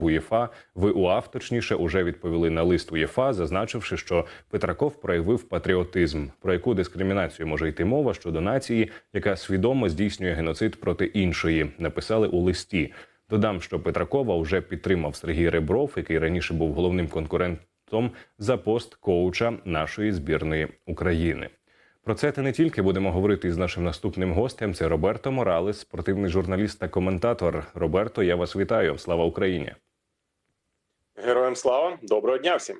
УЄФА в УАФ, точніше, уже відповіли на лист УЄФА, зазначивши, що Петраков проявив патріотизм. Про яку дискримінацію може йти мова щодо нації, яка свідомо здійснює геноцид проти іншої, написали у листі. Додам, що Петракова вже підтримав Сергій Ребров, який раніше був головним конкурентом за пост коуча нашої збірної України. Про це та не тільки будемо говорити із нашим наступним гостем. Це Роберто Моралес, спортивний журналіст та коментатор. Роберто, я вас вітаю. Слава Україні! Героям слава, доброго дня всім.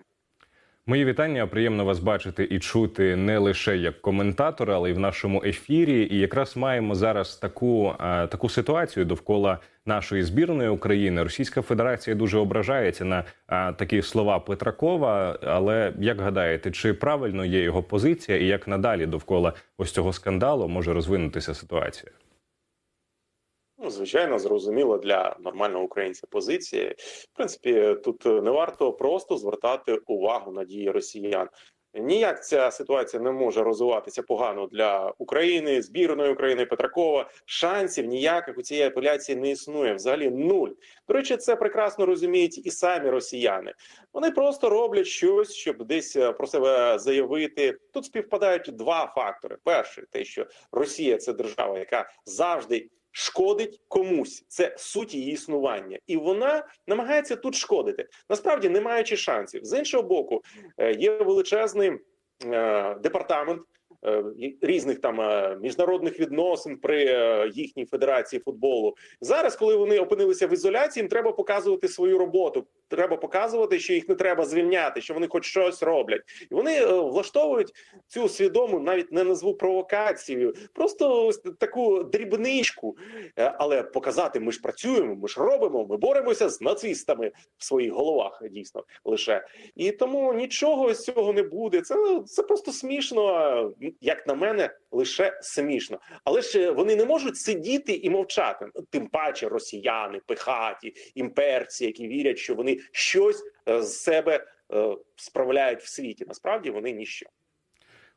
Мої вітання. Приємно вас бачити і чути не лише як коментатора, але й в нашому ефірі. І якраз маємо зараз таку, а, таку ситуацію довкола нашої збірної України. Російська Федерація дуже ображається на а, такі слова Петракова. Але як гадаєте, чи правильно є його позиція, і як надалі довкола ось цього скандалу може розвинутися ситуація? Ну, звичайно, зрозуміло для нормального українця позиції. В принципі, тут не варто просто звертати увагу на дії росіян. Ніяк ця ситуація не може розвиватися погано для України, збірної України Петракова. Шансів ніяких у цієї апеляції не існує. Взагалі нуль. До речі, це прекрасно розуміють і самі росіяни. Вони просто роблять щось, щоб десь е, про себе заявити. Тут співпадають два фактори: перший те, що Росія це держава, яка завжди. Шкодить комусь, це суть її існування, і вона намагається тут шкодити. Насправді не маючи шансів. З іншого боку, е, є величезний е, департамент е, різних там міжнародних відносин при їхній федерації футболу. Зараз, коли вони опинилися в ізоляції, їм треба показувати свою роботу. Треба показувати, що їх не треба звільняти, що вони хоч щось роблять, і вони е, влаштовують цю свідому, навіть не назву провокацією, просто ось таку дрібничку. Е, Але показати, ми ж працюємо, ми ж робимо, ми боремося з нацистами в своїх головах, дійсно лише і тому нічого з цього не буде. Це це просто смішно, як на мене, лише смішно. Але ж вони не можуть сидіти і мовчати. Тим паче росіяни, пихаті, імперці, які вірять, що вони щось е, з себе е, справляють в світі. Насправді вони ніщо.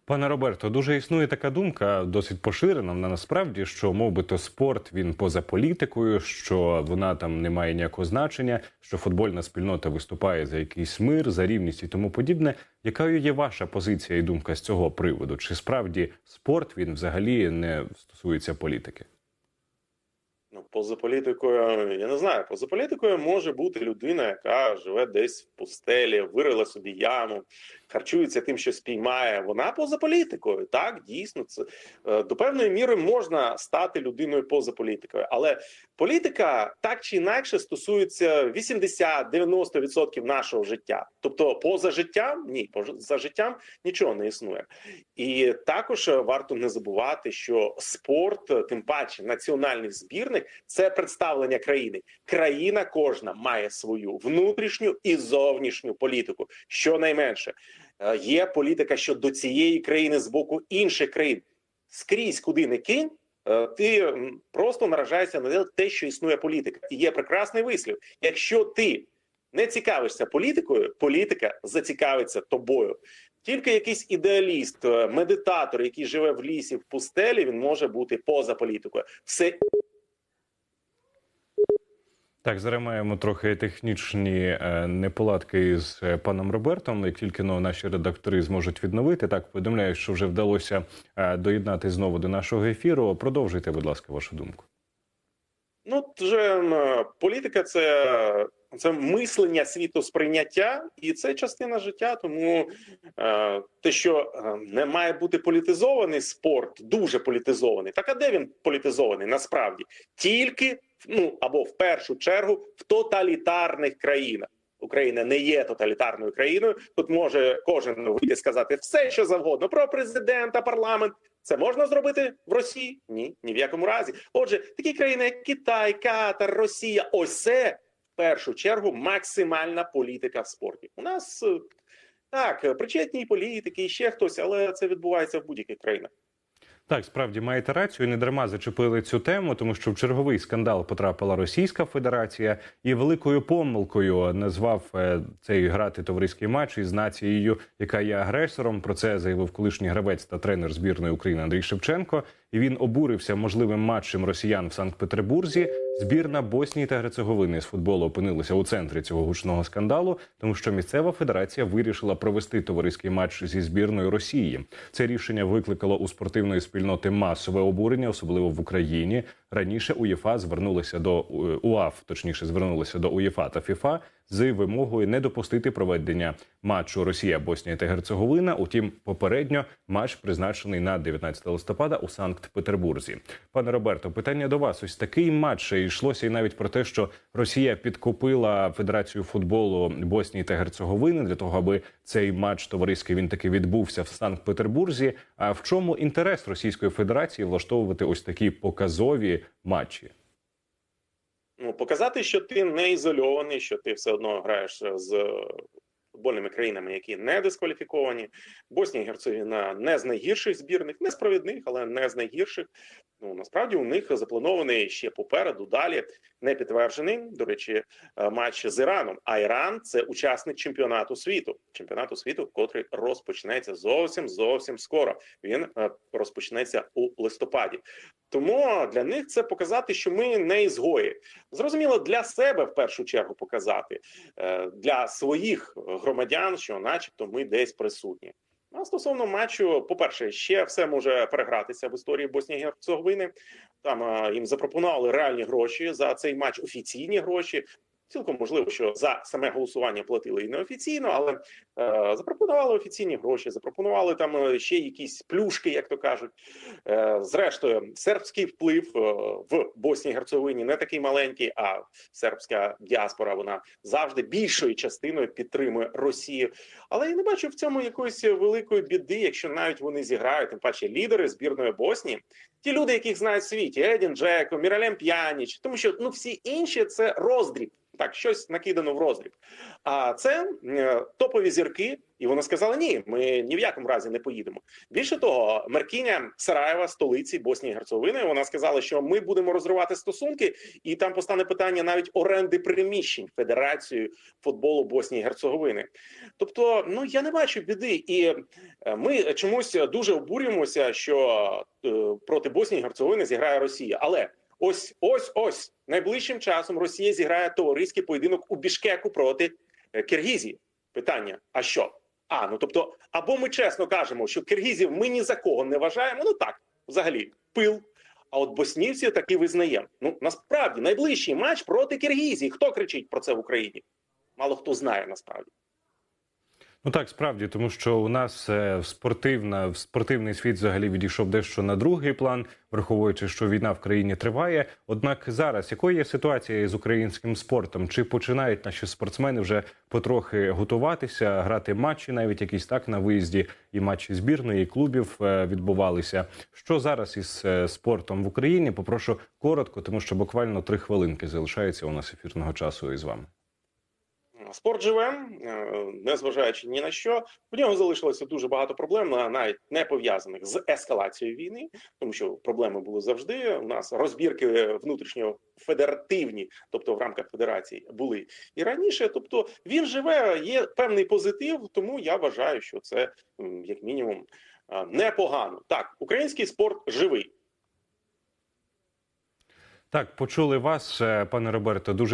Пане Роберто, дуже існує така думка, досить поширена. Вона насправді, що мов би то спорт він поза політикою, що вона там не має ніякого значення, що футбольна спільнота виступає за якийсь мир, за рівність і тому подібне. Якою є ваша позиція і думка з цього приводу? Чи справді спорт він взагалі не стосується політики? Ну, поза політикою, я не знаю, поза політикою може бути людина, яка живе десь в пустелі, вирила собі яму, харчується тим, що спіймає. Вона поза політикою. Так, дійсно, це е, до певної міри можна стати людиною поза політикою, але політика так чи інакше стосується 80-90% нашого життя. Тобто, поза життям ні, поза життям нічого не існує. І також варто не забувати, що спорт, тим паче національних збірних, це представлення країни. Країна кожна має свою внутрішню і зовнішню політику. Щонайменше Е, є політика щодо цієї країни з боку інших країн. Скрізь куди не кинь. е, Ти просто наражаєшся на те, що існує політика, і є прекрасний вислів. Якщо ти не цікавишся політикою, політика зацікавиться тобою. Тільки якийсь ідеаліст, е, медитатор, який живе в лісі в пустелі, він може бути поза політикою. Все Так, зараз маємо трохи технічні е, неполадки з е, паном Робертом. Як тільки ну, наші редактори зможуть відновити, так повідомляю, що вже вдалося е, доєднати знову до нашого ефіру. Продовжуйте, будь ласка, вашу думку. Ну, вже політика це, це мислення світосприйняття, і це частина життя. Тому те, що не має бути політизований спорт, дуже політизований. Так а де він політизований насправді? Тільки ну або в першу чергу в тоталітарних країнах. Україна не є тоталітарною країною. Тут може кожен вийти сказати все, що завгодно про президента, парламент. Це можна зробити в Росії? Ні, ні в якому разі. Отже, такі країни, як Китай, Катар, Росія, ось це в першу чергу максимальна політика в спорті. У нас е, так причетні політики ще хтось, але це відбувається в будь-яких країнах. Так, справді маєте рацію. Не дарма зачепили цю тему, тому що в черговий скандал потрапила Російська Федерація і великою помилкою назвав е, цей грати товариський матч із нацією, яка є агресором. Про це заявив колишній гравець та тренер збірної України Андрій Шевченко. І він обурився можливим матчем росіян в Санкт-Петербурзі. Збірна Боснії та Герцеговини з футболу опинилася у центрі цього гучного скандалу, тому що місцева федерація вирішила провести товариський матч зі збірною Росії. Це рішення викликало у спортивної спільноти масове обурення, особливо в Україні. Раніше УЄФА звернулися до е, УАФ, точніше звернулися до УЄФА та ФІФА з вимогою не допустити проведення матчу Росія, Боснія та Герцеговина. Утім, попередньо матч призначений на 19 листопада у Санкт-Петербурзі. Пане Роберто, питання до вас. Ось такий матч і йшлося і навіть про те, що Росія підкупила Федерацію футболу Боснії та Герцеговини для того, аби цей матч товариський він таки відбувся в Санкт-Петербурзі. А в чому інтерес Російської Федерації влаштовувати ось такі показові матчі? Ну, показати, що ти не ізольований, що ти все одно граєш з футбольними країнами, які не дискваліфіковані. Боснія і Герцогіна не з найгірших збірних, не з провідних, але не з найгірших. Ну насправді у них запланований ще попереду. Далі не підтверджений. До речі, е, матч з Іраном. А Іран це учасник чемпіонату світу. Чемпіонату світу, котрий розпочнеться зовсім зовсім скоро. Він е, розпочнеться у листопаді. Тому для них це показати, що ми не ізгої. Зрозуміло, для себе в першу чергу показати е, для своїх громадян, що, начебто, ми десь присутні. А стосовно матчу, по-перше, ще все може перегратися в історії Боснії і Герцеговини. Там а, їм запропонували реальні гроші за цей матч, офіційні гроші. Цілком можливо, що за саме голосування платили і неофіційно, але е, запропонували офіційні гроші, запропонували там е, ще якісь плюшки, як то кажуть. Е, зрештою, сербський вплив е, в Боснії і Герцеговині не такий маленький, а сербська діаспора вона завжди більшою частиною підтримує Росію. Але я не бачу в цьому якоїсь великої біди, якщо навіть вони зіграють, тим паче лідери збірної Боснії. Ті люди, яких знають в світі, Едін Джеко, Міралем П'яніч, тому що ну всі інші це роздріб. Так, щось накидано в роздріб. А це е, топові зірки, і вони сказали: ні, ми ні в якому разі не поїдемо. Більше того, Меркіня Сараєва, столиці Боснії і Герцеговини, вона сказала, що ми будемо розривати стосунки, і там постане питання навіть оренди приміщень Федерацією футболу Боснії і Герцеговини. Тобто, ну я не бачу біди, і е, ми чомусь дуже обурюємося, що е, проти Боснії і Герцеговини зіграє Росія, але. Ось, ось, ось найближчим часом Росія зіграє товариський поєдинок у Бішкеку проти е, Киргізії. Питання: а що? А ну тобто, або ми чесно кажемо, що киргізів ми ні за кого не вважаємо. Ну так, взагалі, пил. А от боснівців таки визнаємо. Ну насправді найближчий матч проти Киргізії. Хто кричить про це в Україні? Мало хто знає насправді. Ну так, справді, тому що у нас е, спортивна спортивний світ взагалі відійшов дещо на другий план, враховуючи, що війна в країні триває. Однак зараз якою є ситуація з українським спортом? Чи починають наші спортсмени вже потрохи готуватися, грати матчі, навіть якісь так на виїзді, і матчі збірної і клубів е, відбувалися? Що зараз із е, спортом в Україні? Попрошу коротко, тому що буквально три хвилинки залишається у нас ефірного часу із вами. Спорт живе, е, незважаючи ні на що. В нього залишилося дуже багато проблем, на- навіть не пов'язаних з ескалацією війни, тому що проблеми були завжди. У нас розбірки внутрішньо федеративні, тобто в рамках федерації, були і раніше. Тобто він живе, є певний позитив, тому я вважаю, що це як мінімум е, непогано. Так, український спорт живий. Так, почули вас, е, пане Роберто. Дуже